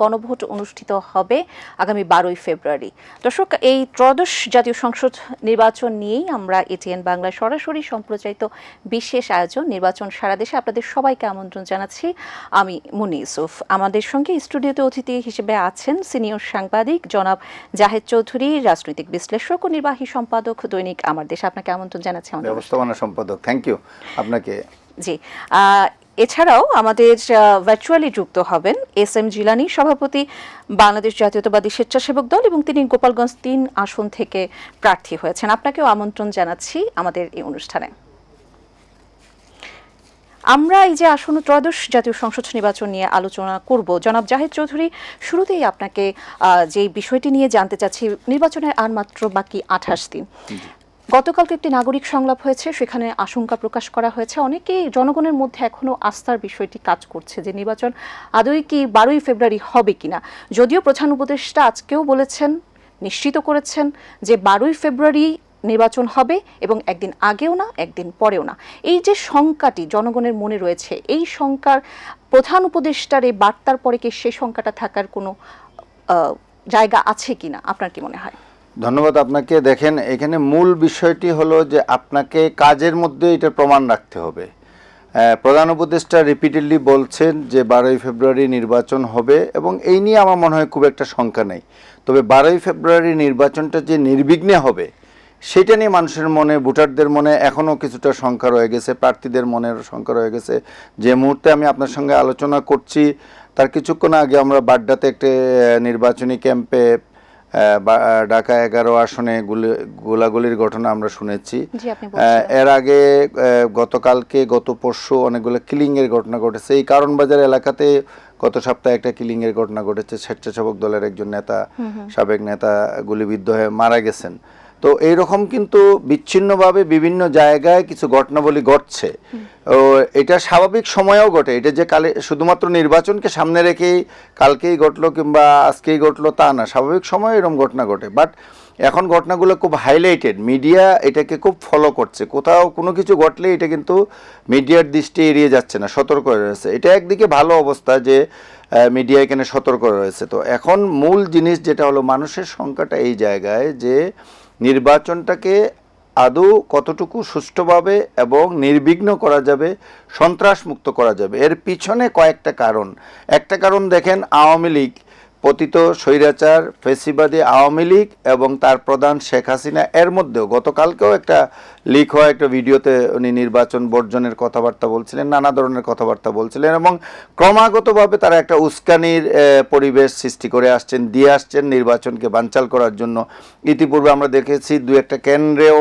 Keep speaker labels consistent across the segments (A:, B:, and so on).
A: গণভোট অনুষ্ঠিত হবে আগামী বারোই ফেব্রুয়ারি। দর্শক এই ত্রয়োদশ জাতীয় সংসদ নির্বাচন নিয়েই আমরা এটিএন বাংলা সরাসরি সম্প্রচারিত বিশেষ আয়োজন নির্বাচন সারা দেশে। আপনাদের সবাইকে আমন্ত্রণ জানাচ্ছি। আমি মুনি ইউসুফ। আমাদের সঙ্গে স্টুডিওতে অতিথি হিসেবে আছেন সিনিয়র সাংবাদিক জনাব জাহেদ চৌধুরী রাজনৈতিক বিশ্লেষক ও নির্বাহী সম্পাদক দৈনিক আমার দেশ। আপনাকে আমন্ত্রণ জানাচ্ছি আমাদের।
B: ব্যবস্থাপনা সম্পাদক। থ্যাংক ইউ আপনাকে
A: জি এছাড়াও আমাদের ভার্চুয়ালি যুক্ত হবেন এস এম জিলানি সভাপতি, বাংলাদেশ জাতীয়তাবাদী স্বেচ্ছাসেবক দল এবং তিনি গোপালগঞ্জ তিন আসন থেকে প্রার্থী হয়েছেন। আপনাকেও আমন্ত্রণ জানাচ্ছি আমাদের এই অনুষ্ঠানে। আমরা এই যে আসন্ন ত্রয়োদশ জাতীয় সংসদ নির্বাচন নিয়ে আলোচনা করব, জনাব জাহেদ চৌধুরী, শুরুতেই আপনাকে যে বিষয়টি নিয়ে জানতে চাচ্ছি, নির্বাচনের আর মাত্র বাকি আঠাশ দিন। গতকালকে একটি নাগরিক সংলাপ হয়েছে, সেখানে আশঙ্কা প্রকাশ করা হয়েছে। অনেকেই জনগণের মধ্যে এখনও আস্থার বিষয়টি কাজ করছে যে নির্বাচন আদৌ কি বারোই ফেব্রুয়ারি হবে কিনা। যদিও প্রধান উপদেষ্টা আজকেও বলেছেন, নিশ্চিত করেছেন যে বারোই ফেব্রুয়ারি নির্বাচন হবে এবং একদিন আগেও না, একদিন পরেও না। এই যে শঙ্কাটি জনগণের মনে রয়েছে, এই শঙ্কার প্রধান উপদেষ্টার এই বার্তার পরে কি সেই শঙ্কাটা থাকার কোনো জায়গা আছে কিনা? আপনার কি মনে হয়?
B: ধন্যবাদ আপনাকে। দেখেন, এখানে মূল বিষয়টি হলো যে আপনাকে কাজের মধ্যে এটা প্রমাণ রাখতে হবে। প্রধান উপদেষ্টা রিপিটেডলি বলছেন যে বারোই ফেব্রুয়ারি নির্বাচন হবে এবং এই নিয়ে আমার মনে হয় খুব একটা শঙ্কা নেই। তবে বারোই ফেব্রুয়ারি নির্বাচনটা যে নির্বিঘ্নে হবে, সেটা নিয়ে মানুষের মনে, ভোটারদের মনে এখনও কিছুটা শঙ্কা রয়ে গেছে, প্রার্থীদের মনের শঙ্কা রয়ে গেছে। যে মুহূর্তে আমি আপনার সঙ্গে আলোচনা করছি, তার কিছুক্ষণ আগে আমরা বাড্ডাতে একটি নির্বাচনী ক্যাম্পে ঢাকা এগারো আসনে গোলাগুলির ঘটনা আমরা শুনেছি। আহ, এর আগে গতকালকে গত পরশু অনেকগুলো কিলিংয়ের ঘটনা ঘটেছে। এই কারণ বাজার এলাকাতে গত সপ্তাহে একটা কিলিংয়ের ঘটনা ঘটেছে। স্বেচ্ছাসেবক দলের একজন নেতা সাবেক নেতা গুলিবিদ্ধ হয়ে মারা গেছেন। তো এইরকম কিন্তু বিচ্ছিন্নভাবে বিভিন্ন জায়গায় কিছু ঘটনাবলী ঘটছে। এটা স্বাভাবিক সময়েও ঘটে। এটা যে কালে শুধুমাত্র নির্বাচনকে সামনে রেখেই কালকেই ঘটলো কিংবা আজকেই ঘটলো তা না। স্বাভাবিক সময়ে এরকম ঘটনা ঘটে। বাট এখন ঘটনাগুলো খুব হাইলাইটেড। মিডিয়া এটাকে খুব ফলো করছে। কোথাও কোনো কিছু ঘটলে এটা কিন্তু মিডিয়ার দৃষ্টি এড়িয়ে যাচ্ছে না, সতর্ক রয়েছে। এটা একদিকে ভালো অবস্থা যে মিডিয়া এখানে সতর্ক রয়েছে। তো এখন মূল জিনিস যেটা হলো, মানুষের সংখ্যাটা এই জায়গায় যে নির্বাচনটাকে আদৌ কতটুকু সুষ্ঠুভাবে এবং নির্বিঘ্ন করা যাবে, সন্ত্রাসমুক্ত করা যাবে? এর পিছনে কয়েকটা কারণ। একটা কারণ দেখেন, আওয়ামী লীগ পতিত স্বৈরাচার, ফেসিবাদী আওয়ামী লীগ এবং তার প্রধান শেখ হাসিনা। এর মধ্যেও গতকালকেও একটা লিক হওয়া একটা ভিডিওতে উনি নির্বাচন বর্জনের কথাবার্তা বলছিলেন, নানা ধরনের কথাবার্তা বলছিলেন এবং ক্রমাগতভাবে তারা একটা উস্কানির পরিবেশ সৃষ্টি করে আসছেন, দিয়ে আসছেন নির্বাচনকে বানচাল করার জন্য। ইতিপূর্বে আমরা দেখেছি দু একটা কেন্দ্রেও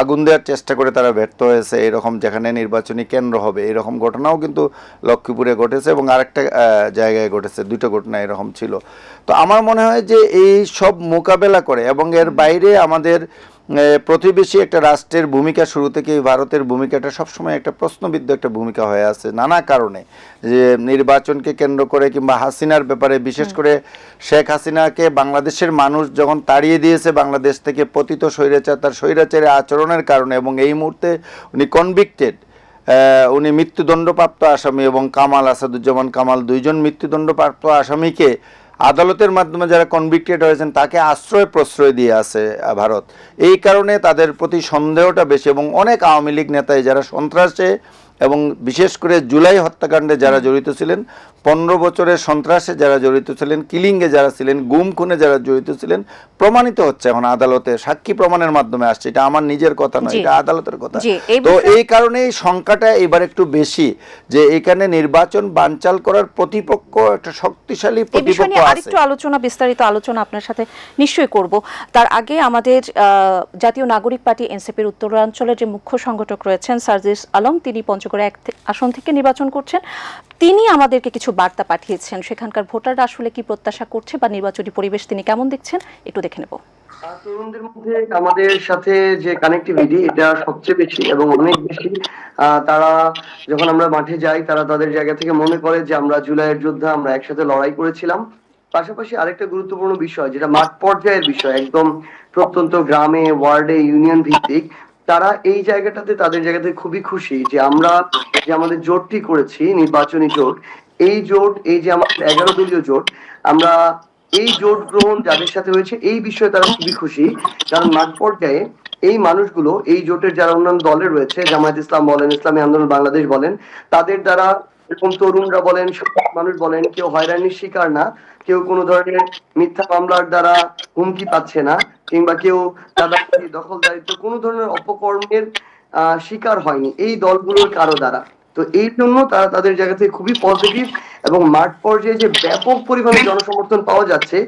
B: আগুন দেওয়ার চেষ্টা করে তারা ব্যর্থ হয়েছে। এরকম যেখানে নির্বাচনী কেন্দ্র হবে, এরকম ঘটনাও কিন্তু লক্ষ্মীপুরে ঘটেছে এবং আরেকটা জায়গায় ঘটেছে। দুটো ঘটনা এরকম ছিল। তো আমার মনে হয় যে এই সব মোকাবেলা করে এবং এর বাইরে আমাদের প্রতিবেশী একটা রাষ্ট্রের ভূমিকা শুরু থেকেই ভারতের ভূমিকাটা সবসময় একটা প্রশ্নবিদ্ধ একটা ভূমিকা হয়ে আছে নানা কারণে। যে নির্বাচনকে কেন্দ্র করে কিংবা হাসিনার ব্যাপারে বিশেষ করে শেখ হাসিনাকে বাংলাদেশের মানুষ যখন তাড়িয়ে দিয়েছে বাংলাদেশ থেকে পতিত স্বৈরাচার তার স্বৈরাচারের আচরণের কারণে এবং এই মুহূর্তে উনি কনভিক্টেড উনি মৃত্যুদণ্ডপ্রাপ্ত আসামি এবং কামাল আসাদুজ্জামান কামাল দুইজন মৃত্যুদণ্ডপ্রাপ্ত আসামিকে আদালতের মাধ্যমে যারা কনভিক্টেড হয়েছেন, তাকে আশ্রয় প্রশ্রয় দিয়ে আছে ভারত। এই কারণে তাদের প্রতি সন্দেহটা বেশি এবং অনেক আওয়ামী লীগ নেতাই যারা সন্ত্রাসে এবং বিশেষ করে জুলাই হত্যাকাণ্ডে যারা জড়িত ছিলেন পনেরো বছরের সন্ত্রাসে যারা জড়িত ছিলেন কিলিংয়ে যারা ছিলেন গুম খুনে যারা জড়িত ছিলেন প্রমাণিত হচ্ছে এখন আদালতে সাক্ষী প্রমাণের মাধ্যমে আসছে। এটা আমার নিজের কথা নয় এটা আদালতের কথা। তো এই কারণে এই সংখ্যাটা এবার একটু বেশি যে এখানে নির্বাচন বানচাল করার প্রতিপক্ষ একটা শক্তিশালী প্রতিপক্ষ
A: আরেকটু আলোচনা বিস্তারিত আলোচনা আপনার সাথে নিশ্চয়ই করব। তার আগে আমাদের আহ, জাতীয় নাগরিক পার্টি এনসিপির উত্তরাঞ্চলের যে মুখ্য সংগঠক রয়েছেন সার্জিস আলম তিনি পঞ্চগড়ে এক আসন থেকে নির্বাচন করছেন। তিনি আমাদেরকে কিছু বার্তা পাঠিয়েছেন। সেখানকার ভোটাররা আসলে কি প্রত্যাশা করছে বা নির্বাচনী পরিবেশ তিনি কেমন দেখছেন, একটু দেখে নেব।
C: তরুণদের মধ্যে আমাদের সাথে যে কানেক্টিভিটি এটা সবচেয়ে বেশি এবং অনেক বেশি তারা যখন আমরা মাঠে যাই, তারা তাদের জায়গা থেকে মনে করে যে আমরা জুলাইয়ের যুদ্ধে আমরা একসাথে লড়াই করেছিলাম। পাশাপাশি আরেকটা গুরুত্বপূর্ণ বিষয়, যেটা মাঠ পর্যায়ের বিষয়, একদম প্রত্যন্ত গ্রামে, ওয়ার্ডে, ইউনিয়ন ভিত্তিক তারা এই জায়গাটাতে, তাদের জায়গাতে খুবই খুশি যে আমরা যে আমাদের জোটটি করেছি, নির্বাচনী জোট, এই জোট, এই যে আমাদের এগারো দলীয় জোট, আমরা এই জোট গ্রহণ যাদের সাথে হয়েছে, এই বিষয়ে তারা খুবই খুশি। কারণ মাঠ পর্যায়ে এই মানুষগুলো, এই জোটের যারা অন্যান্য দলে রয়েছে, জামায়াত ইসলাম বলেন, ইসলামী আন্দোলন বাংলাদেশ বলেন, তাদের দ্বারা এরকম তরুণরা বলেন মানুষ বলেন, কেউ হয়রানির শিকার না। কেউ কোনো ধরনের মিথ্যা মামলার দ্বারা হুমকি পাচ্ছে না, কিংবা কেউ দাদাগিরি দখলদারিত্ব কোনো ধরনের অপকর্মের শিকার হয়নি। এই দলগুলোর কারও দ্বারা। তো এই জন্য তারা তাদের জায়গা থেকে খুবই পজিটিভ এবং মাঠ পর্যায়ে যে ব্যাপক পরিমাণে জনসমর্থন পাওয়া যাচ্ছে,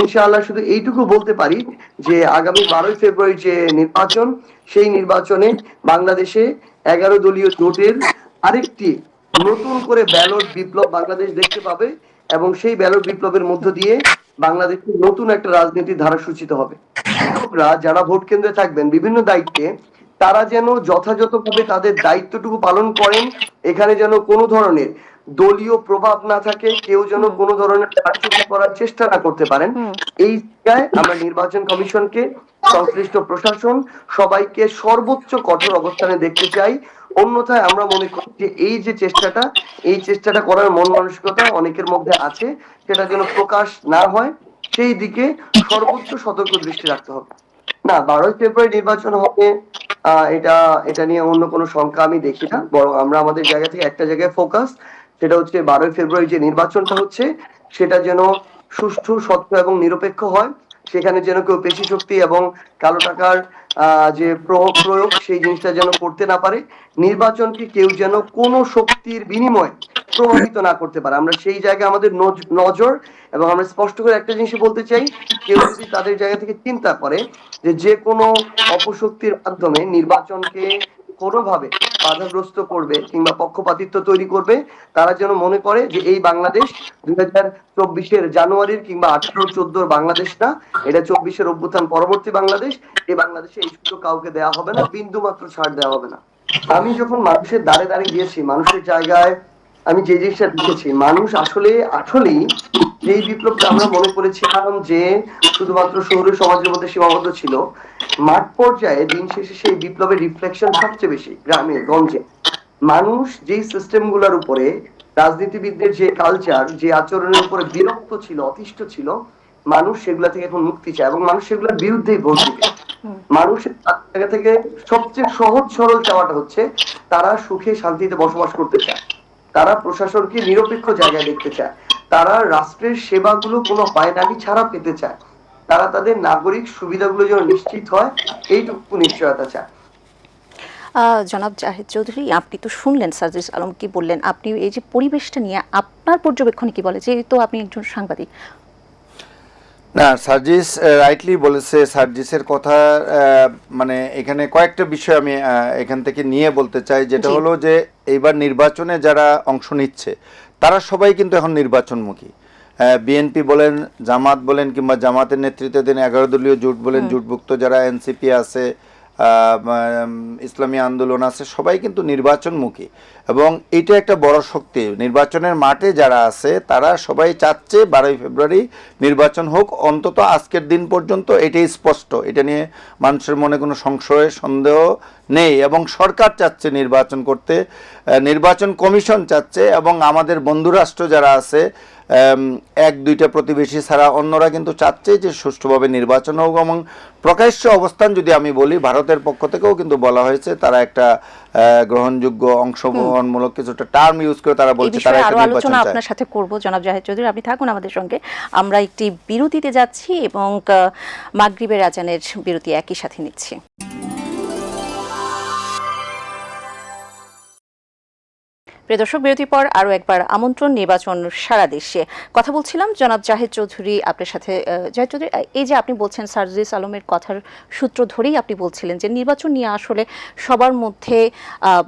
C: ইনশাআল্লাহ শুধু এইটুকু বলতে পারি যে আগামী বারোই ফেব্রুয়ারি যে নির্বাচন, সেই নির্বাচনে বাংলাদেশে এগারো দলীয় জোটের আরেকটি নতুন করে ব্যালট বিপ্লব বাংলাদেশ দেখতে পাবে। এবং সেই ব্যালট বিপ্লবের মধ্য দিয়ে বাংলাদেশে নতুন একটা রাজনীতির ধারা সূচিত হবে। লোকরা যারা ভোট কেন্দ্রে থাকবেন বিভিন্ন দায়িত্বে তারা যেন যথাযথভাবে তাদের দায়িত্বটুকু পালন করেন এখানে যেন কোনো ধরনের দলীয় প্রভাব না থাকে কেউ যেন কোনো ধরনের কারচুপি করার চেষ্টা না করতে পারেন। এই জায়গায় আমরা নির্বাচন কমিশনকে সংশ্লিষ্ট প্রশাসন সবাইকে সর্বোচ্চ কঠোর অবস্থানে দেখতে চাই। অন্যথায় আমরা মনে করি যে এই যে চেষ্টাটা, এই চেষ্টাটা করার মন মানসিকতা অনেকের মধ্যে আছে, সেটা যেন প্রকাশ না হয়, সেই দিকে সর্বোচ্চ সতর্ক দৃষ্টি রাখতে হবে। না, বারোই ফেব্রুয়ারি নির্বাচন হবে এটা এটা নিয়ে অন্য কোনো শঙ্কা আমি দেখি না, বরং আমরা আমাদের জায়গা থেকে একটা জায়গায় ফোকাস সেটা হচ্ছে বারোই ফেব্রুয়ারি যে নির্বাচনটা হচ্ছে, সেটা যেন সুষ্ঠু, স্বচ্ছ এবং নিরপেক্ষ হয়, সেখানে যেন কেউ পেশি শক্তি এবং কালো টাকার যে প্রভাব প্রয়োগ, সেই জিনিসটা যেন করতে না পারে, নির্বাচনকে কেউ যেন কোনো শক্তির বিনিময়ে প্রভাবিত না করতে পারে। আমরা সেই জায়গায় আমাদের নজ- নজর এবং আমরা স্পষ্ট করে একটা জিনিস বলতে চাই, কেউ যদি তাদের জায়গা থেকে চিন্তা করে যে যে কোনো অপশক্তির মাধ্যমে নির্বাচনকে কোনোভাবে বাধাগ্রস্ত করবে কিংবা পক্ষপাতিত্ব তৈরি করবে, তারা যেন মনে করে যে এই বাংলাদেশ দুই হাজার চব্বিশের জানুয়ারির কিংবা আঠারো, চোদ্দোর বাংলাদেশ না, এটা চব্বিশের অভ্যুত্থান পরবর্তী বাংলাদেশ, এই বাংলাদেশে এই সুযোগ কাউকে দেওয়া হবে না বিন্দু মাত্র ছাড় দেওয়া হবে না। আমি যখন মানুষের দ্বারে দ্বারে গিয়েছি, মানুষের জায়গায় আমি যে জিনিসটা দেখেছি, মানুষ আসলে আসলেই যেই বিপ্লবটা আমরা মনে করেছিলাম যে শুধুমাত্র শহর সমাজের মধ্যে সীমাবদ্ধ ছিল মাঠ পর্যায়ে দিন শেষে সেই বিপ্লবের রিফ্লেকশন সবচেয়ে বেশি গ্রামে গঞ্জে। মানুষ যেই সিস্টেমগুলার উপরে রাজনীতিবিদদের যে কালচার যে আচরণের উপরে বিরক্ত ছিল অতিষ্ঠ ছিল মানুষ সেগুলা থেকে এখন মুক্তি চায় এবং মানুষ সেগুলোর বিরুদ্ধেই ভোট দিবে। মানুষের জায়গা থেকে সবচেয়ে সহজ সরল চাওয়াটা হচ্ছে তারা সুখে শান্তিতে বসবাস করতে চায়। তারা প্রশাসনকে নিরপেক্ষ জায়গায় দেখতে চায়। তারা রাষ্ট্রের সেবাগুলো কোনো হয়রানি ছাড়া পেতে চায়। তারা তাদের নাগরিক সুবিধাগুলো যেন নিশ্চিত হয়, এইটুকু নিশ্চয়তা চায়।
A: জনাব জাহিদ চৌধুরী, আপনি তো শুনলেন সার্জিস আলম কি বললেন, আপনি এই যে পরিবেশটা নিয়ে আপনার পর্যবেক্ষণে কি বলে? যেহেতু আপনি একজন সাংবাদিক
B: না সার্জিস রাইটলি বলেছে সার্জিসের কথা মানে এখানে কয়েকটা বিষয় আমি এখান থেকে নিয়ে বলতে চাই। যেটা হলো যে এইবার নির্বাচনে যারা অংশ নিচ্ছে তারা সবাই কিন্তু এখন নির্বাচনমুখী। বিএনপি বলেন জামাত বলেন কিংবা জামাতের নেতৃত্বাধীন এগারো দলীয় জোট বলেন জোটভুক্ত যারা এনসিপি আছে ইসলামী আন্দোলন আছে, সবাই কিন্তু নির্বাচনমুখী। এবং এটা একটা বড় শক্তি। নির্বাচনের মাঠে যারা আছে, তারা সবাই চাচ্ছে বারোই ফেব্রুয়ারি নির্বাচন হোক। অন্তত আজকের দিন পর্যন্ত এটাই স্পষ্ট। এটা নিয়ে মানুষের মনে কোনো সংশয়, সন্দেহ নেই। এবং সরকার চাচ্ছে নির্বাচন করতে নির্বাচন কমিশন চাচ্ছে। এবং আমাদের বন্ধুরাষ্ট্র যারা আছে এক দুইটা প্রতিবেশী ছাড়া অন্যরা কিন্তু চাচ্ছে যে সুষ্ঠুভাবে নির্বাচন হোক এবং প্রকাশ্য অবস্থান যদি আমি বলি ভারতের পক্ষ থেকেও কিন্তু বলা হয়েছে তারা একটা গ্রহণযোগ্য অংশগ্রহণমূলক কিছুটা টার্ম ইউজ করে তারা বলছে তারা একটা নির্বাচন
A: আলোচনা
B: চায়।
A: আপনার সাথে করব। জনাব জাহিদ চৌধুরী আপনি থাকুন আমাদের সঙ্গে। আমরা একটি বিরতিতে যাচ্ছি এবং মাগরিবের আজানের বিরতি একই সাথে নিচ্ছি। প্রিয় দর্শক বিরতির পর আরও একবার আমন্ত্রণ নির্বাচন সারা দেশে। কথা বলছিলাম জনাব জাহেদ চৌধুরী আপনার সাথে জাহেদ চৌধুরী এই যে আপনি বলছেন সার্জিস আলমের কথার সূত্র ধরেই আপনি বলছিলেন যে নির্বাচন নিয়ে আসলে সবার মধ্যে আহ,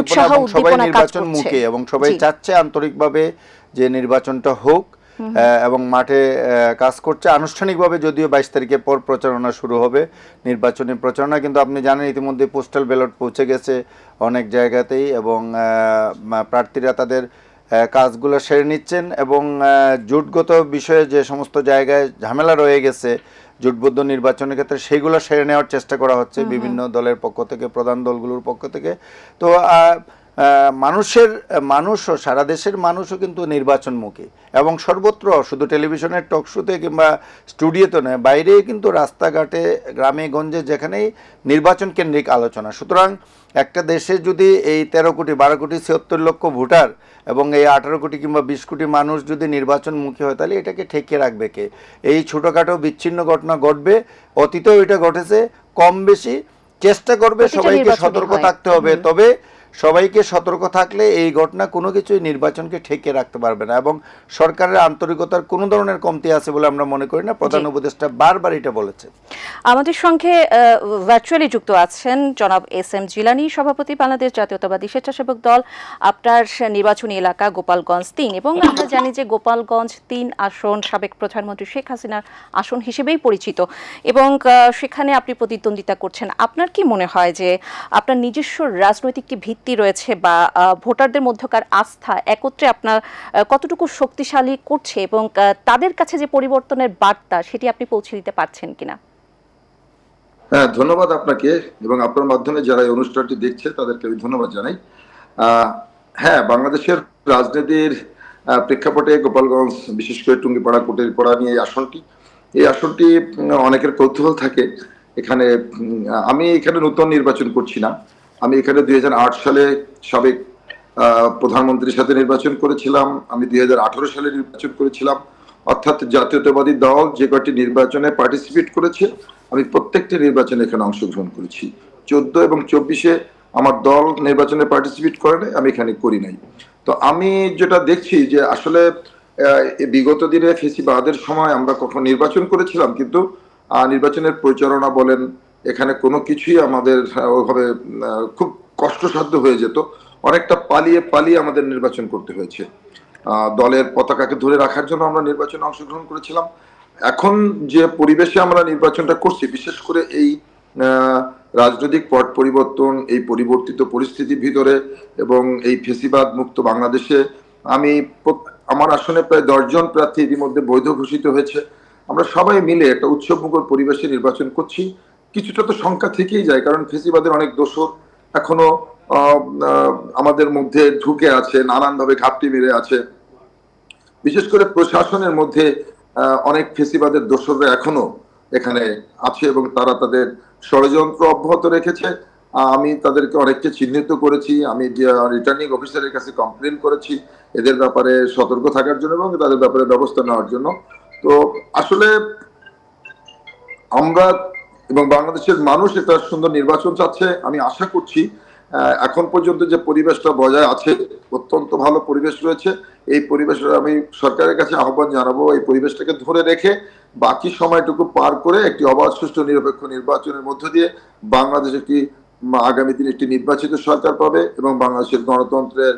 B: উৎসাহ উদ্দীপনা সবাই নির্বাচন মুখে এবং সবাই। চাচ্ছে আন্তরিকভাবে যে নির্বাচনটা হোক। এবং মাঠে কাজ করছে। আনুষ্ঠানিকভাবে যদিও বাইশ তারিখের পর প্রচারণা শুরু হবে নির্বাচনী প্রচারণা কিন্তু আপনি জানেন ইতিমধ্যে পোস্টাল ব্যালট পৌঁছে গেছে অনেক জায়গাতেই এবং প্রার্থীরা তাদের কাজগুলো সেরে নিচ্ছেন এবং জোটগত বিষয়ে যে সমস্ত জায়গায় ঝামেলা রয়ে গেছে জোটবদ্ধ নির্বাচনের ক্ষেত্রে সেগুলো সেরে নেওয়ার চেষ্টা করা হচ্ছে বিভিন্ন দলের পক্ষ থেকে প্রধান দলগুলোর পক্ষ থেকে। তো মানুষের মানুষও সারা দেশের মানুষও কিন্তু নির্বাচনমুখী। এবং সর্বত্র শুধু টেলিভিশনের টক শোতে কিংবা স্টুডিওতে নয় বাইরে কিন্তু রাস্তাঘাটে গ্রামে গঞ্জে যেখানেই নির্বাচন কেন্দ্রিক আলোচনা। সুতরাং একটা দেশে যদি এই তেরো কোটি বারো কোটি ছিয়াত্তর লক্ষ ভোটার এবং এই আঠারো কোটি কিংবা বিশ কোটি মানুষ যদি নির্বাচনমুখী হয় তাহলে এটাকে ঠেকিয়ে রাখবে কে? এই ছোটোখাটো বিচ্ছিন্ন ঘটনা ঘটবে অতীতেও এটা ঘটেছে কম বেশি চেষ্টা করবে সবাইকে সতর্ক থাকতে হবে। তবে সবাইকে সতর্ক থাকলে এই ঘটনা কোনো কিছুই নির্বাচনকে ঠেকে রাখতে পারবে না এবং সরকারের আন্তরিকতার কোনো ধরনের কমতি আছে বলে আমরা মনে করি না। প্রধান উপদেষ্টা বারবার এটা বলেছে।
A: আমাদের সঙ্গে ভার্চুয়ালি যুক্ত আছেন জনাব এস এম জিলানি সভাপতি বাংলাদেশ জাতীয়তাবাদী স্বেচ্ছাসেবক দল আপনার নির্বাচনী এলাকা গোপালগঞ্জ তিন এবং আমরা জানি যে গোপালগঞ্জ তিন আসন সাবেক প্রধানমন্ত্রী শেখ হাসিনার আসন হিসেবেই পরিচিত এবং সেখানে আপনি প্রতিদ্বন্দ্বিতা করছেন। আপনার কি মনে হয় যে আপনার নিজস্ব রাজনৈতিক কি ভিত্তি রয়েছে বা ভোটারদের মধ্যকার আস্থা একত্রে আপনার কতটুকু শক্তিশালী করছে এবং তাদের কাছে যে পরিবর্তনের বার্তা সেটি আপনি পৌঁছে দিতে পারছেন কিনা?
D: হ্যাঁ ধন্যবাদ আপনাকে এবং আপনার মাধ্যমে যারা এই অনুষ্ঠানটি দেখছে তাদেরকে আমি ধন্যবাদ জানাই। হ্যাঁ বাংলাদেশের রাজনীতির প্রেক্ষাপটে গোপালগঞ্জ, বিশেষ করে টুঙ্গিপাড়া কুটিরপাড়া নিয়ে এই আসনটি। এই আসনটি অনেকের কৌতূহল থাকে। এখানে আমি এখানে নতুন নির্বাচন করছি না। আমি এখানে দুই হাজার আট সালে সাবেক প্রধানমন্ত্রীর সাথে নির্বাচন করেছিলাম। আমি দুই হাজার আঠারো সালে নির্বাচন করেছিলাম। অর্থাৎ জাতীয়তাবাদী দল যে কয়টি নির্বাচনে পার্টিসিপেট করেছে, আমি প্রত্যেকটি নির্বাচনে এখানে অংশগ্রহণ করেছি। চোদ্দ এবং চব্বিশে আমার দল নির্বাচনে পার্টিসিপেট করে নাই, আমি এখানে করি নাই। তো আমি যেটা দেখছি যে আসলে বিগত দিনে ফেসিবাদের সময় আমরা কখন নির্বাচন করেছিলাম, কিন্তু নির্বাচনের পরিচালনা বলেন এখানে কোনো কিছুই আমাদের ওইভাবে খুব কষ্টসাধ্য হয়ে যেত। অনেকটা পালিয়ে পালিয়ে আমাদের নির্বাচন করতে হয়েছে। দলের পতাকাকে ধরে রাখার জন্য আমরা নির্বাচনে অংশগ্রহণ করেছিলাম। এখন যে পরিবেশে আমরা নির্বাচনটা করছি, বিশেষ করে এই রাজনৈতিক পট পরিবর্তন, এই পরিবর্তিত পরিস্থিতির ভিতরে এবং এই ফেসিবাদ মুক্ত বাংলাদেশে, আমি আমার আসনে প্রায় দশজন প্রার্থী ইতিমধ্যে বৈধ ঘোষিত হয়েছে। আমরা সবাই মিলে একটা উৎসবমুখর পরিবেশে নির্বাচন করছি। কিছুটা তো সংখ্যা থেকেই যায়, কারণ ফেসিবাদের অনেক দোষর এখনও আমাদের মধ্যে ঢুকে আছে, নানানভাবে ঘাপটি মেরে আছে। বিশেষ করে প্রশাসনের মধ্যে অনেক ফেসিবাদের দোসররা এখনও এখানে আছে এবং তারা তাদের ষড়যন্ত্র অব্যাহত রেখেছে। আমি তাদেরকে অনেককে চিহ্নিত করেছি, আমি রিটার্নিং অফিসারের কাছে কমপ্লেন করেছি, এদের ব্যাপারে সতর্ক থাকার জন্য এবং তাদের ব্যাপারে ব্যবস্থা নেওয়ার জন্য। তো আসলে আমরা এবং বাংলাদেশের মানুষ একটা সুন্দর নির্বাচন চাচ্ছে, আমি আশা করছি। এখন পর্যন্ত যে পরিবেশটা বজায় আছে, অত্যন্ত ভালো পরিবেশ রয়েছে। এই পরিবেশ আমি সরকারের কাছে আহ্বান জানাব, এই পরিবেশটাকে ধরে রেখে বাকি সময়টুকু পার করে একটি অবাধ, সুষ্ঠু, নিরপেক্ষ নির্বাচনের মধ্য দিয়ে বাংলাদেশ একটি আগামী দিনে একটি নির্বাচিত সরকার পাবে এবং বাংলাদেশের গণতন্ত্রের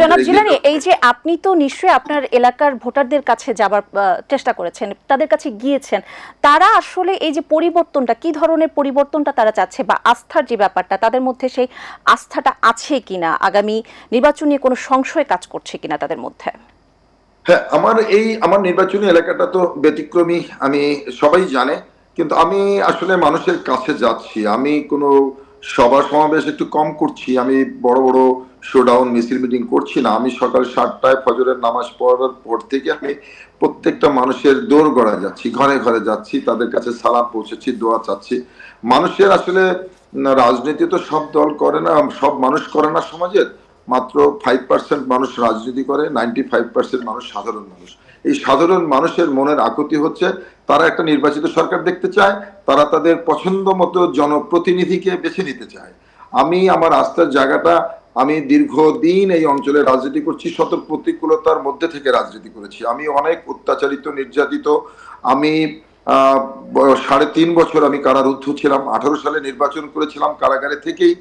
A: জনাব জিলানি এই যে আপনি তো নিশ্চয়ই আপনার এলাকার ভোটারদের কাছে যাবার চেষ্টা করেছেন তাদের কাছে গিয়েছেন তারা আসলে এই যে পরিবর্তনটা কি ধরনের পরিবর্তনটা তারা চাচ্ছে বা আস্থার যে ব্যাপারটা তাদের মধ্যে সেই আস্থাটা আছে কিনা? আগামী নির্বাচন নিয়ে কোনো সংশয় কাজ করছে কিনা তাদের মধ্যে?
D: হ্যাঁ আমার এই আমার নির্বাচনী এলাকাটা তো ব্যতিক্রমী আমি সবাই জানে। কিন্তু আমি আসলে মানুষের কাছে যাচ্ছি, আমি কোনো সভা সমাবেশ একটু কম করছি, আমি বড় বড় শোডাউন মিছিল মিটিং করছি না। আমি সকাল সাতটায় ফজরের নামাজ পড়ার পর থেকে আমি প্রত্যেকটা মানুষের দৌড় গড়া যাচ্ছি, ঘরে ঘরে যাচ্ছি, তাদের কাছে সালাম পৌঁছেছি, দোয়া চাচ্ছি। মানুষের আসলে রাজনীতি তো সব দল করে না, সব মানুষ করে না সমাজের। মাত্র ফাইভ পার্সেন্ট মানুষ রাজনীতি করে নাইনটি ফাইভ পার্সেন্ট মানুষ সাধারণ মানুষ। এই সাধারণ মানুষের মনের আকুতি হচ্ছে, তারা একটা নির্বাচিত সরকার দেখতে চায়, তারা তাদের পছন্দ মতো জনপ্রতিনিধিকে বেছে নিতে চায়। আমি আমার আস্থার জায়গাটা, আমি দীর্ঘদিন এই অঞ্চলে রাজনীতি করছি শত প্রতিকূলতার মধ্যে থেকে রাজনীতি করেছি। আমি অনেক অত্যাচারিত, নির্যাতিত, আমি সাড়ে তিন বছর আমি কারারুদ্ধ ছিলাম, আঠারো সালে নির্বাচন করেছিলাম কারাগারে থেকেই।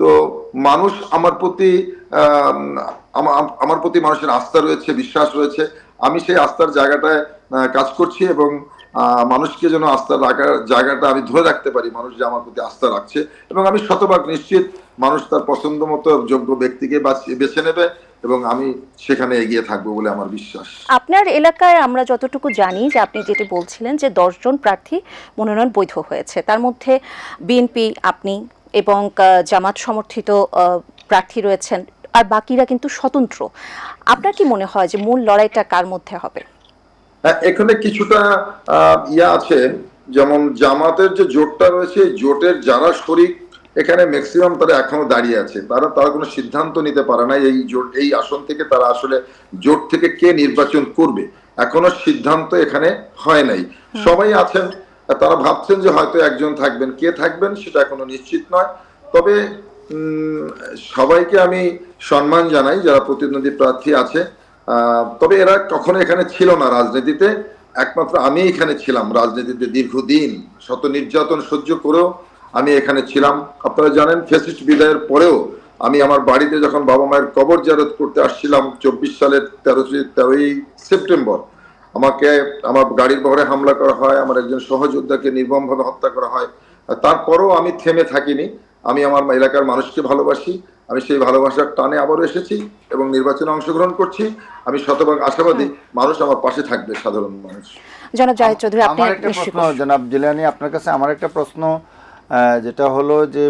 D: তো মানুষ আমার প্রতি আমার প্রতি মানুষের আস্থা রয়েছে, বিশ্বাস রয়েছে। আমি সেই আস্থার জায়গাটায় কাজ করছি এবং মানুষকে যেন আস্থা রাখার জায়গাটা আমি ধরে রাখতে পারি, মানুষ যে আমার প্রতি আস্থা রাখছে এবং আমি শতভাগ নিশ্চিত মানুষ তার পছন্দ মতো যোগ্য ব্যক্তিকে বাছ- নেবে এবং আমি সেখানে এগিয়ে থাকব বলে আমার বিশ্বাস।
A: আপনার এলাকায় আমরা যতটুকু জানি যে আপনি যেটি বলছিলেন যে দশজন প্রার্থী মনোনয়ন বৈধ হয়েছে। তার মধ্যে বিএনপি, আপনি এবং জামাত সমর্থিত প্রার্থী রয়েছেন। আর বাকিরা কিন্তু স্বতন্ত্র। আপনার কি মনে হয় যে মূল লড়াইটা কার মধ্যে হবে?
D: এখানে কিছুটা ইয়া আছে যেমন জামাতের যে জোটটা রয়েছে জোটের যারা শরিক এখানে ম্যাক্সিমাম তারা এখনও দাঁড়িয়ে আছে। তারা তারা কোনো সিদ্ধান্ত নিতে পারে না এই জোট এই আসন থেকে তারা আসলে জোট থেকে কে নির্বাচন করবে। এখনও সিদ্ধান্ত এখানে হয় নাই। সবাই আছেন তারা ভাবছেন যে হয়তো একজন থাকবেন। কে থাকবেন সেটা এখনও নিশ্চিত নয়। তবে সবাইকে আমি সম্মান জানাই যারা প্রতিদ্বন্দ্বী প্রার্থী আছে। তবে এরা কখনো এখানে ছিল না রাজনীতিতে। একমাত্র আমি এখানে ছিলাম রাজনীতিতে দীর্ঘদিন। শত নির্যাতন সহ্য করেও আমি এখানে ছিলাম। আপনারা জানেন, ফেসিস্ট বিদায়ের পরেও আমি আমার বাড়িতে যখন বাবা মায়ের কবর জারত করতে আসছিলাম, চব্বিশ সালের তেরো তেরোই সেপ্টেম্বর, আমাকে আমার গাড়ির বহরে হামলা করা হয়, আমার একজন সহযোদ্ধাকে নির্মমভাবে হত্যা করা হয়। তারপরও আমি থেমে থাকিনি। আমি আমার এলাকার মানুষকে ভালোবাসি আমি সেই ভালোবাসার টানে আবারও এসেছি এবং নির্বাচনে অংশগ্রহণ করছি। আমি শতভাগ আশাবাদী মানুষ আমার পাশে থাকবে সাধারণ মানুষ।
A: জনাব জাহিদ চৌধুরী আপনি
B: আমার একটা প্রশ্ন জনাব জিলানি আপনার কাছে আমার একটা প্রশ্ন আহ, যেটা হলো যে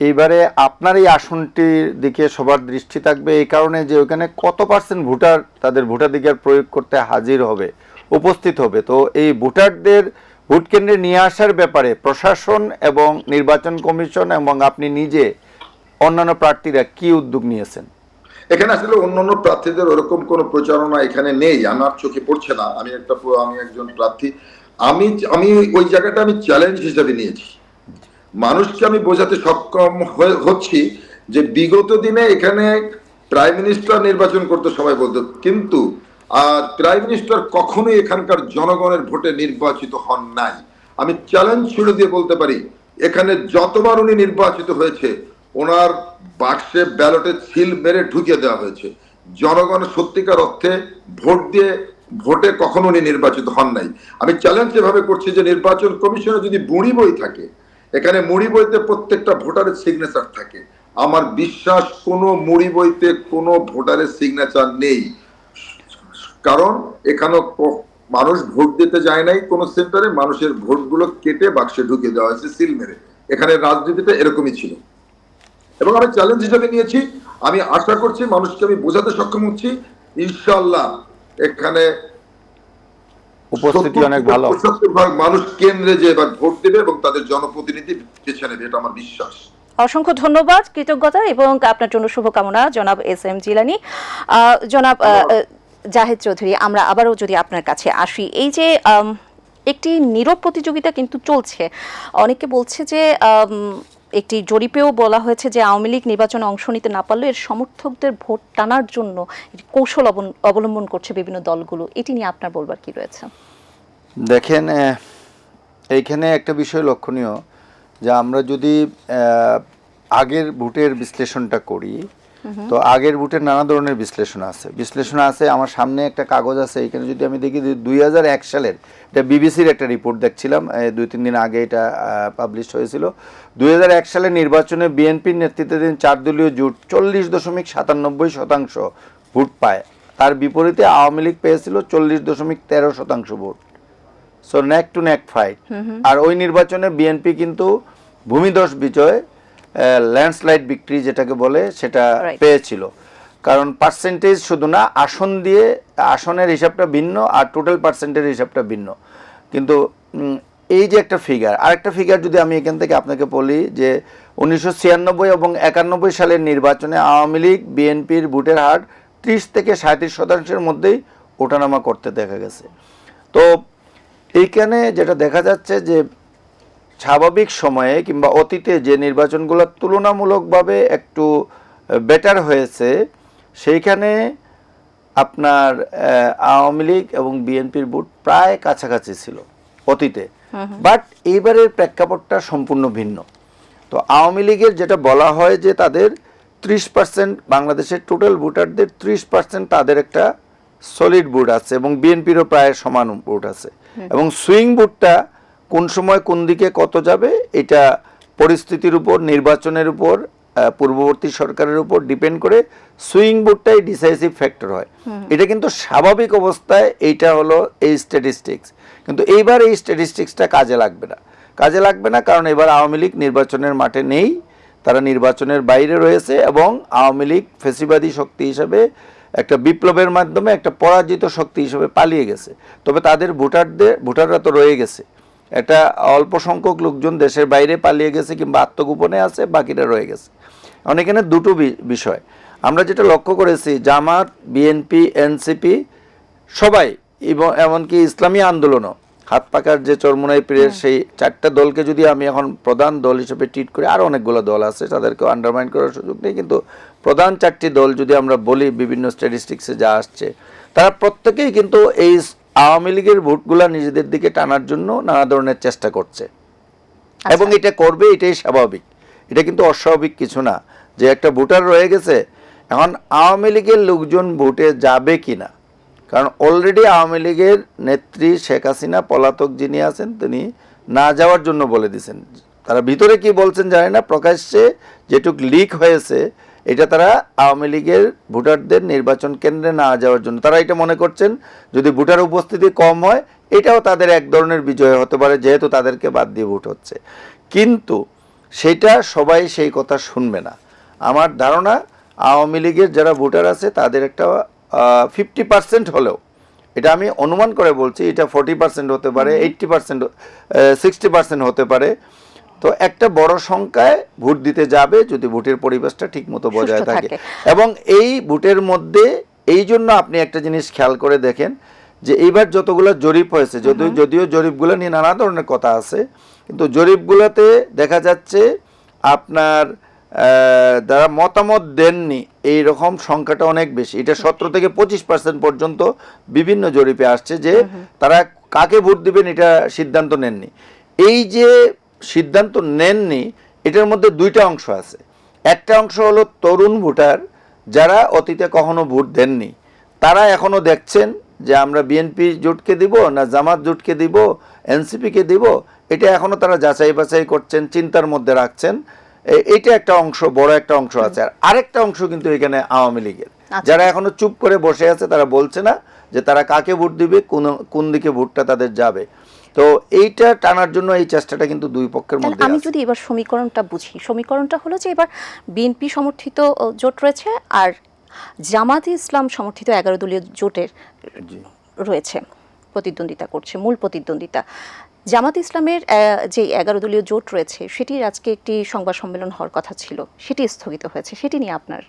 B: এইবারে আপনার এই আসনটির দিকে সবার দৃষ্টি থাকবে এই কারণে যে ওখানে কত পার্সেন্ট ভোটার তাদের ভোটাধিকার প্রয়োগ করতে হাজির হবে উপস্থিত হবে। তো এই ভোটারদের ভোট কেন্দ্রে নিয়ে আসার ব্যাপারে প্রশাসন এবং নির্বাচন কমিশন এবং আপনি নিজে অন্যান্য প্রার্থীরা কি উদ্যোগ নিয়েছেন?
D: এখানে আসলে অন্যান্য প্রার্থীদের ওরকম কোনো প্রচারণা এখানে নেই, আমার চোখে পড়ছে না। আমি একটা আমি একজন প্রার্থী। আমি আমি ওই জায়গাটা আমি চ্যালেঞ্জ হিসেবে নিয়েছি। মানুষকে আমি বোঝাতে সক্ষম হচ্ছি যে বিগত দিনে এখানে প্রাইম মিনিস্টার নির্বাচন করতে সবাই বলতো। কিন্তু আর প্রাইম মিনিস্টার কখনোই এখানকার জনগণের ভোটে নির্বাচিত হন নাই। আমি চ্যালেঞ্জ ছুড়ে দিয়ে বলতে পারি, এখানে যতবার উনি নির্বাচিত হয়েছে, ওনার বাক্সে ব্যালটে সিল মেরে ঢুকিয়ে দেওয়া হয়েছে। জনগণ সত্যিকার অর্থে ভোট দিয়ে ভোটে কখনো উনি নির্বাচিত হন নাই। আমি চ্যালেঞ্জ এভাবে করছি যে নির্বাচন কমিশনে যদি বুড়ি বই থাকে, এখানে মুড়ি বইতে প্রত্যেকটা ভোটারের সিগনেচার থাকে। আমার বিশ্বাস, কোনো মুড়ি বইতে কোনো ভোটারের সিগনেচার নেই। কারণ এখানে মানুষ ভোট দিতে যায় নাই কোনো সেন্টারে মানুষের ভোটগুলো কেটে বাক্সে ঢুকিয়ে দেওয়া হয়েছে সিল মেরে। এখানে রাজনীতিটা এরকমই ছিল। এবং আমি চ্যালেঞ্জ হিসেবে নিয়েছি। আমি আশা করছি মানুষকে আমি বোঝাতে সক্ষম হচ্ছি। ইনশাল্লাহ এখানে
B: উপস্থিতি অনেক ভালো।
D: ভাগ মানুষ কেন্দ্রে যে এবার ভোট দেবে এবং তাদের জনপ্রতিনিধি বেছে নেবে এটা আমার বিশ্বাস।
A: অসংখ্য ধন্যবাদ কৃতজ্ঞতা এবং আপনার জন্য শুভকামনা জনাব এস এম জিলানি। আহ, জনাব জাহেদ চৌধুরী, আমরা আবারও যদি আপনার কাছে আসি, এই যে একটি নীরব প্রতিযোগিতা কিন্তু চলছে। অনেকে বলছে যে একটি জরিপেও বলা হয়েছে যে, আওয়ামী লীগ নির্বাচনে অংশ নিতে না পারলেও এর সমর্থকদের ভোট টানার জন্য কৌশল অবলম্বন করছে বিভিন্ন দলগুলো। এটি নিয়ে আপনার বলবার কি রয়েছে?
B: দেখেন এইখানে একটা বিষয় লক্ষণীয় যে, আমরা যদি আগের ভোটের বিশ্লেষণটা করি তো আগের ভোটের নানা ধরনের বিশ্লেষণ আছে। বিশ্লেষণ আছে আমার সামনে একটা কাগজ আছে এখানে যদি আমি দেখি দুই হাজার এক সালের এটা বিবিসির একটা রিপোর্ট দেখছিলাম দুই তিন দিন আগে এটা পাবলিশ হয়েছিল। দুই হাজার এক সালের নির্বাচনে বিএনপির নেতৃত্বাধীন চার দলীয় জোট চল্লিশ দশমিক সাতানব্বই শতাংশ ভোট পায়। তার বিপরীতে আওয়ামী লীগ পেয়েছিল চল্লিশ দশমিক তেরো শতাংশ vote. So neck to neck fight আর ওই নির্বাচনে বিএনপি কিন্তু ভূমিদশ বিজয় ল্যান্ডস্লাইড বিক্রি যেটাকে বলে সেটা. পেয়েছিল। কারণ পার্সেন্টেজ শুধু না আসন দিয়ে আসনের হিসাবটা ভিন্ন আর টোটাল পার্সেন্টের হিসাবটা ভিন্ন। কিন্তু এই যে একটা ফিগার আরেকটা ফিগার যদি আমি এখান থেকে আপনাকে বলি যে উনিশশো ছিয়ানব্বই এবং একানব্বই সালের নির্বাচনে আওয়ামী লীগ বিএনপির ভোটের হার ত্রিশ থেকে সাঁত্রিশ শতাংশের মধ্যেই ওঠানামা করতে দেখা গেছে। তো এইখানে যেটা দেখা যাচ্ছে যে স্বাভাবিক সময়ে কিংবা অতীতে যে নির্বাচনগুলো তুলনামূলকভাবে একটু বেটার হয়েছে সেইখানে আপনার আওয়ামী লীগ এবং বিএনপির ভোট প্রায় কাছাকাছি ছিল অতীতে। বাট এইবারের প্রেক্ষাপটটা সম্পূর্ণ ভিন্ন। তো আওয়ামী লীগের যেটা বলা হয় যে তাদের ত্রিশ পার্সেন্ট বাংলাদেশের টোটাল ভোটারদের ত্রিশ পার্সেন্ট তাদের একটা সলিড ভোট আছে এবং বিএনপিরও প্রায় সমান ভোট আছে। এবং সুইং ভোটটা কোন সময় কোন দিকে কত যাবে এটা পরিস্থিতির উপর নির্বাচনের উপর পূর্ববর্তী সরকারের উপর ডিপেন্ড করে সুইং ভোটটাই ডিসাইসিভ ফ্যাক্টর হয়। এটা কিন্তু স্বাভাবিক অবস্থায় এইটা হলো এই স্ট্যাটিস্টিক্স কিন্তু এইবার এই স্ট্যাটিস্টিক্সটা কাজে লাগবে না। কাজে লাগবে না কারণ এবার আওয়ামী লীগ নির্বাচনের মাঠে নেই। তারা নির্বাচনের বাইরে রয়েছে এবং আওয়ামী লীগ ফেসিবাদী শক্তি হিসেবে একটা বিপ্লবের মাধ্যমে একটা পরাজিত শক্তি হিসেবে পালিয়ে গেছে। তবে তাদের ভোটারদের ভোটাররা তো রয়ে গেছে। একটা অল্প সংখ্যক লোকজন দেশের বাইরে পালিয়ে গেছে কিংবা আত্মগোপনে আছে বাকিটা রয়ে গেছে। এখন এখানে দুটো বি- বিষয়। আমরা যেটা লক্ষ্য করেছি জামাত বিএনপি এনসিপি সবাই এবং এমনকি ইসলামী আন্দোলনও। হাত পাকার যে চরমোনাই পীরের সেই চারটা দলকে যদি আমি এখন প্রধান দল হিসেবে ট্রিট করি আরও অনেকগুলো দল আছে তাদেরকে আন্ডারমাইন করার সুযোগ নেই কিন্তু প্রধান চারটি দল যদি আমরা বলি বিভিন্ন স্ট্যাটিস্টিক্সে যা আসছে তারা প্রত্যেকেই কিন্তু এই আওয়ামী লীগের ভোটগুলা নিজেদের দিকে টানার জন্য নানা ধরনের চেষ্টা করছে। এবং এটা করবে এটাই স্বাভাবিক। এটা কিন্তু অস্বাভাবিক কিছু না যে একটা ভোটার রয়ে গেছে এখন আওয়ামী লীগের লোকজন ভোটে যাবে কি না কারণ অলরেডি আওয়ামী লীগের নেত্রী শেখ হাসিনা পলাতক যিনি আছেন তিনি না যাওয়ার জন্য বলে দিয়েছেন। তারা ভিতরে কি বলছেন জানি না প্রকাশ্যে যেটুক লিক হয়েছে এটা তারা আওয়ামী লীগের ভোটারদের নির্বাচন কেন্দ্রে না যাওয়ার জন্য। তারা এটা মনে করছেন যদি ভোটার উপস্থিতি কম হয় এটাও তাদের এক ধরনের বিজয় হতে পারে যেহেতু তাদেরকে বাদ দিয়ে ভোট হচ্ছে। কিন্তু সেটা সবাই সেই কথা শুনবে না। আমার ধারণা আওয়ামী লীগের যারা ভোটার আছে তাদের একটা ফিফটি পার্সেন্ট হলেও এটা আমি অনুমান করে বলছি এটা ফর্টি পার্সেন্ট হতে পারে এইট্টি পার্সেন্ট সিক্সটি পার্সেন্ট হতে পারে। তো একটা বড় সংখ্যায় ভোট দিতে যাবে যদি ভোটের পরিবেশটা ঠিকমতো বজায় থাকে। এবং এই ভোটের মধ্যে এই জন্য আপনি একটা জিনিস খেয়াল করে দেখেন যে এইবার যতগুলো জরিপ হয়েছে যদিও যদিও জরিপগুলো নিয়ে নানা ধরনের কথা আছে কিন্তু জরিপগুলোতে দেখা যাচ্ছে আপনার যারা মতামত দেননি এই রকম সংখ্যাটা অনেক বেশি। এটা সতেরো থেকে পঁচিশ পার্সেন্ট পর্যন্ত বিভিন্ন জরিপে আসছে যে তারা কাকে ভোট দিবেন এটা সিদ্ধান্ত নেননি। এই যে সিদ্ধান্ত নেননি এটার মধ্যে দুইটা অংশ আছে। একটা অংশ হলো তরুণ ভোটার যারা অতীতে কখনো ভোট দেননি। তারা এখনও দেখছেন যে আমরা বিএনপি জোটকে দিব না জামাত জোটকে দিব এনসিপিকে দিব এটা এখনও তারা যাচাই বাছাই করছেন চিন্তার মধ্যে রাখছেন। এটা একটা অংশ বড় একটা অংশ আছে। আর আরেকটা অংশ কিন্তু এখানে আওয়ামী লীগের।
A: আচ্ছা।
B: যারা এখনও চুপ করে বসে আছে তারা বলছে না যে তারা কাকে ভোট দিবে কোন কোন দিকে ভোটটা তাদের যাবে। তো এইটা টানার জন্য এই চেষ্টাটা কিন্তু দুই পক্ষের মধ্যে
A: আমি যদি এবার সমীকরণটা বুঝি সমীকরণটা হলো যে এবার বিএনপি সমর্থিত জোট রয়েছে আর জামাতে ইসলাম সমর্থিত এগারো দলীয় জোটের রয়েছে প্রতিদ্বন্দ্বিতা করছে মূল প্রতিদ্বন্দ্বিতা। জামাত ইসলামের যে এগারো দলীয় জোট রয়েছে সেটির আজকে একটি সংবাদ সম্মেলন হওয়ার কথা ছিল সেটি স্থগিত হয়েছে সেটি নিয়ে আপনার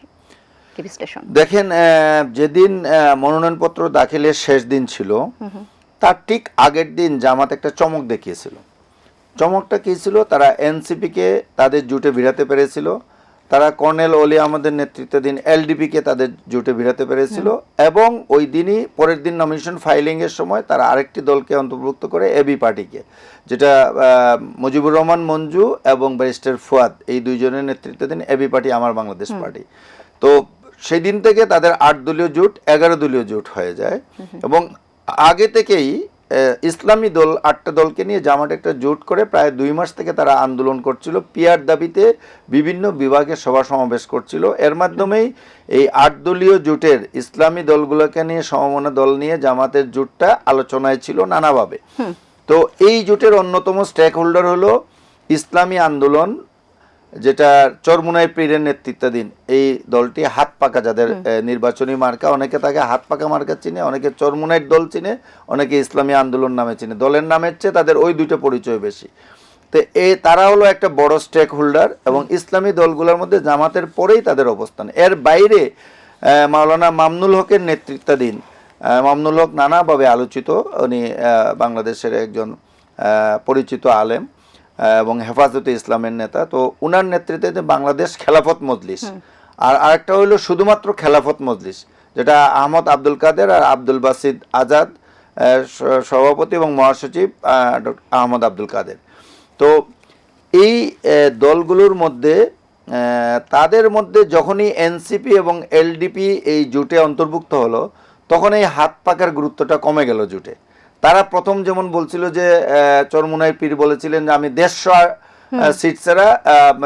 B: দেখেন যেদিন মনোনয়নপত্র দাখিলের শেষ দিন ছিল তার ঠিক আগের দিন জামাত একটা চমক দেখিয়েছিল। চমকটা কী ছিল? তারা এনসিপিকে তাদের জুটে ভিড়াতে পেরেছিল। তারা কর্নেল অলি আমাদের নেতৃত্বাধীন এলডিপিকে তাদের জুটে ভিড়াতে পেরেছিল। এবং ওই দিনই পরের দিন নমিনেশন ফাইলিংয়ের সময় তারা আরেকটি দলকে অন্তর্ভুক্ত করে এবি পার্টিকে যেটা মুজিবুর রহমান মঞ্জু এবং ব্যারিস্টার ফুয়াদ এই দুইজনের নেতৃত্বাধীন এবি পার্টি আমার বাংলাদেশ পার্টি তো সেই দিন থেকে তাদের আট দলীয় জোট এগারো দলীয় জোট হয়ে যায়। এবং আগে থেকেই ইসলামী দল আটটা দলকে নিয়ে জামাত একটা জোট করে প্রায় দুই মাস থেকে তারা আন্দোলন করছিল। পিয়ার দাবিতে বিভিন্ন বিভাগে সভা সমাবেশ করছিল। এর মাধ্যমেই এই আট দলীয় জোটের ইসলামী দলগুলোকে নিয়ে সমমনা দল নিয়ে জামাতের জোটটা আলোচনায় ছিল নানাভাবে। তো এই জোটের অন্যতম স্টেক হোল্ডার হলো ইসলামী আন্দোলন যেটা চরমুনাই পীরের নেতৃত্বাধীন এই দলটি হাত পাকা যাদের নির্বাচনী মার্কা অনেকে তাকে হাত পাকা মার্কা চিনে অনেকে চরমুনাইর দল চিনে অনেকে ইসলামী আন্দোলন নামে চিনে। দলের নামের চেয়ে তাদের ওই দুটো পরিচয় বেশি। তো এ তারা হলো একটা বড় স্টেক হোল্ডার এবং ইসলামী দলগুলোর মধ্যে জামাতের পরেই তাদের অবস্থান। এর বাইরে মাওলানা মামনুল হকের নেতৃত্বাধীন মামনুল হক নানাভাবে আলোচিত। উনি বাংলাদেশের একজন পরিচিত আলেম। এবং হেফাজতে ইসলামের নেতা। তো উনার নেতৃত্বে বাংলাদেশ খেলাফত মজলিস। আর আরেকটা হইল শুধুমাত্র খেলাফত মজলিস যেটা আহমদ আব্দুল কাদের আর আব্দুল বাসিদ আজাদ সভাপতি এবং মহাসচিব আহমদ আব্দুল কাদের। তো এই দলগুলোর মধ্যে তাদের মধ্যে যখনই এনসিপি এবং এলডিপি এই জোটে অন্তর্ভুক্ত হলো তখন এই হাত পাকার গুরুত্বটা কমে গেল জোটে। তারা প্রথম যেমন বলছিল যে চরমুনাই পীর বলেছিলেন যে আমি দেড়শো সিট ছাড়া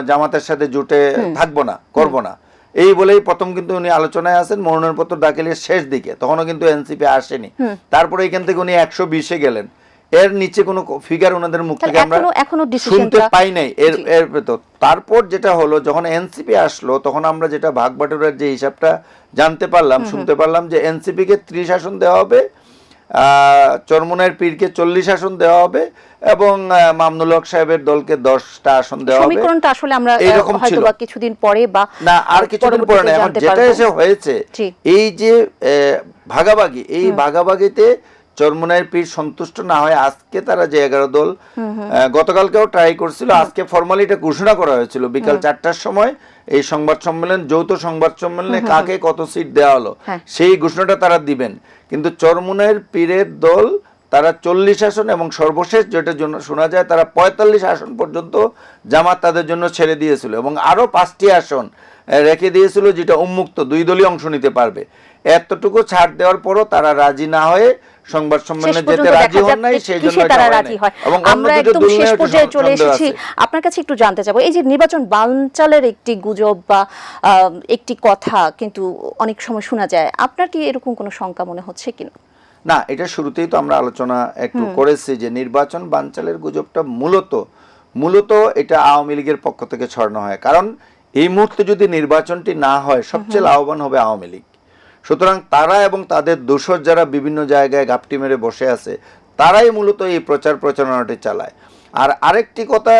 B: জামাতের সাথে জোটে থাকব না করব না। এই বলেই প্রথম কিন্তু উনি আলোচনায় আছেন মনোনয়নপত্র দাখিলের শেষ দিকে। তখনও কিন্তু এনসিপি আসেনি। তারপরে এখান থেকে উনি একশো বিশে গেলেন। এর নিচে কোনো ফিগার ওনাদের মুখ থেকে আমরা শুনতে পাই নাই। এর এর ভেতর। তারপর যেটা হলো যখন এনসিপি আসলো তখন আমরা যেটা ভাগ বাটোয়ারার যে হিসাবটা জানতে পারলাম শুনতে পারলাম যে এনসিপি কে ত্রিশ আসন দেওয়া হবে। চরমনের পীরকে চল্লিশ আসন দেওয়া হবে এবং মামনুল হক সাহেবের দলকে দশটা আসন দেওয়া হবে।
A: সমীকরণটা আসলে আমরা এরকম
B: ছিল।
A: কিছুদিন পরে বা
B: না আর কিছুদিন পরে না এখন যেটা এসে হয়েছে এই যে ভাগাভাগি এই ভাগাভাগিতে চরমনায়ের পীর সন্তুষ্ট না হয় আজকে তারা যে এগারো দল গতকালকেও ট্রাই করছিল আজকে ফর্মালি এটা ঘোষণা করা হয়েছিল। বিকাল চারটার সময় এই সংবাদ সম্মেলন যৌথ সংবাদ সম্মেলনে কাকে কত সিট দেওয়া হলো
A: হ্যাঁ।
B: সেই ঘোষণাটা তারা দিবেন। কিন্তু চরমুনের পীরের দল তারা চল্লিশ আসন এবং সর্বশেষ যেটার জন্য শোনা যায় তারা পঁয়তাল্লিশ আসন পর্যন্ত জামাত তাদের জন্য ছেড়ে দিয়েছিল এবং আরও পাঁচটি আসন রেখে দিয়েছিল যেটা উন্মুক্ত দুই দলই অংশ নিতে পারবে। এতটুকু ছাড় দেওয়ার পরও তারা রাজি না হয়ে সংবাদ সম্মেলনে যেতে রাজি হন নাই সেই জন্য
A: তারা রাজি হয়।
B: এবং
A: আমরা একদম শেষ পর্যায়ে চলে এসেছি। আপনার কাছে একটু জানতে চাবো এই যে নির্বাচন বানচালের একটি গুজব বা একটি কথা কিন্তু অনেক সময় শোনা যায় আপনার কি এরকম কোনো শঙ্কা মনে হচ্ছে কিনা?
B: না এটা শুরুতেই তো আমরা আলোচনা একটু করেছি যে নির্বাচন বানচালের গুজবটা মূলত মূলত এটা আওয়ামী লীগের পক্ষ থেকে ছড়ানো হয়। কারণ এই মুহূর্তে যদি নির্বাচনটি না হয় সবচেয়ে লাভবান হবে আওয়ামী লীগ। সুতরাং তারা এবং তাদের দোষর যারা বিভিন্ন জায়গায় গাপটি মেরে বসে আছে তারাই মূলত এই প্রচার প্রচারণাটি চালায়। আর আরেকটি কথা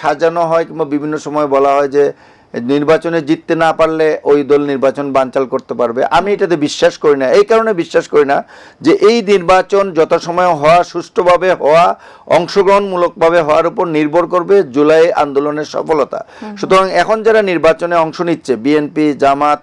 B: সাজানো হয় কিংবা বিভিন্ন সময় বলা হয় যে নির্বাচনে জিততে না পারলে ওই দল নির্বাচন বানচাল করতে পারবে। আমি এটাতে বিশ্বাস করি না। এই কারণে বিশ্বাস করি না যে এই নির্বাচন যথাসময়ে হওয়া সুষ্ঠুভাবে হওয়া অংশগ্রহণমূলকভাবে হওয়ার উপর নির্ভর করবে জুলাই আন্দোলনের সফলতা। সুতরাং এখন যারা নির্বাচনে অংশ নিচ্ছে বিএনপি জামাত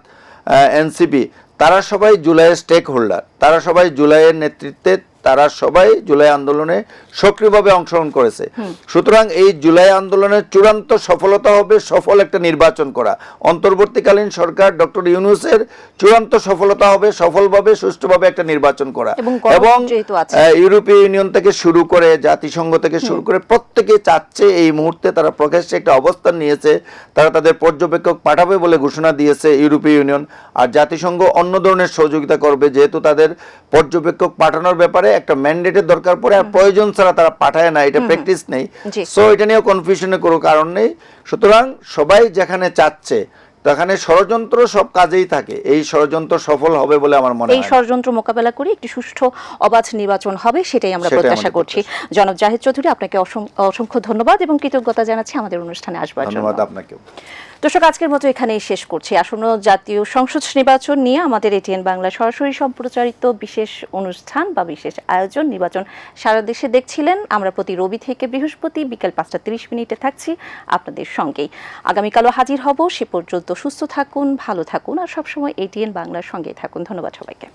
B: এনসিপি তারা সবাই জুলাইয়ের স্টেক হোল্ডার তারা সবাই জুলাইয়ের নেতৃত্বে তারা সবাই জুলাই আন্দোলনে সক্রিয়ভাবে অংশগ্রহণ করেছে। সুতরাং এই জুলাই আন্দোলনের চূড়ান্ত সফলতা হবে সফল একটা নির্বাচন করা। অন্তর্বর্তীকালীন সরকার ডক্টর ইউনুসের চূড়ান্ত সফলতা হবে সফলভাবে সুষ্ঠুভাবে একটা নির্বাচন করা।
A: এবং
B: ইউরোপীয় ইউনিয়ন থেকে শুরু করে জাতিসংঘ থেকে শুরু করে প্রত্যেকে চাচ্ছে এই মুহূর্তে তারা প্রকাশ্যে একটা অবস্থান নিয়েছে। তারা তাদের পর্যবেক্ষক পাঠাবে বলে ঘোষণা দিয়েছে ইউরোপীয় ইউনিয়ন। আর জাতিসংঘ অন্য ধরনের সহযোগিতা করবে যেহেতু তাদের পর্যবেক্ষক পাঠানোর ব্যাপারে একটা ম্যান্ডেটের দরকার পড়ে আর প্রয়োজন ছাড়া তারা পাঠায় না এটা প্র্যাকটিস নেই। সো এটা নিয়েও কনফিউশনে কোনো কারণ নেই। সুতরাং সবাই যেখানে চাচ্ছে সেখানে ষড়যন্ত্র সব কাজেই থাকে। এই ষড়যন্ত্র সফল হবে বলে আমার মনে হয় না।
A: ষড়যন্ত্র মোকাবেলা করে একটি সুষ্ঠু অবাধ নির্বাচন হবে সেটাই আমরা প্রত্যাশা করছি। জনাব জাহিদ চৌধুরী আপনাকে অসং- অসংখ্য ধন্যবাদ এবং কৃতজ্ঞতা জানাচ্ছি আমাদের অনুষ্ঠানে আসবার জন্য।
B: ধন্যবাদ আপনাকেও।
A: দর্শক, আজকের মতো এখানেই শেষ করছি। আসন্ন জাতীয় সংসদ নির্বাচন নিয়ে আমাদের এটিএন বাংলা সরাসরি সম্প্রচারিত বিশেষ অনুষ্ঠান বা বিশেষ আয়োজন নির্বাচন সারা দেশে দেখছিলেন। আমরা প্রতি রবি থেকে বৃহস্পতি বিকেল পাঁচটা তিরিশ মিনিটে থাকছি আপনাদের সঙ্গেই। আগামীকালও হাজির হব, সে পর্যন্ত সুস্থ থাকুন, ভালো থাকুন, আর সবসময় এটিএন বাংলার সঙ্গেই থাকুন। ধন্যবাদ সবাইকে।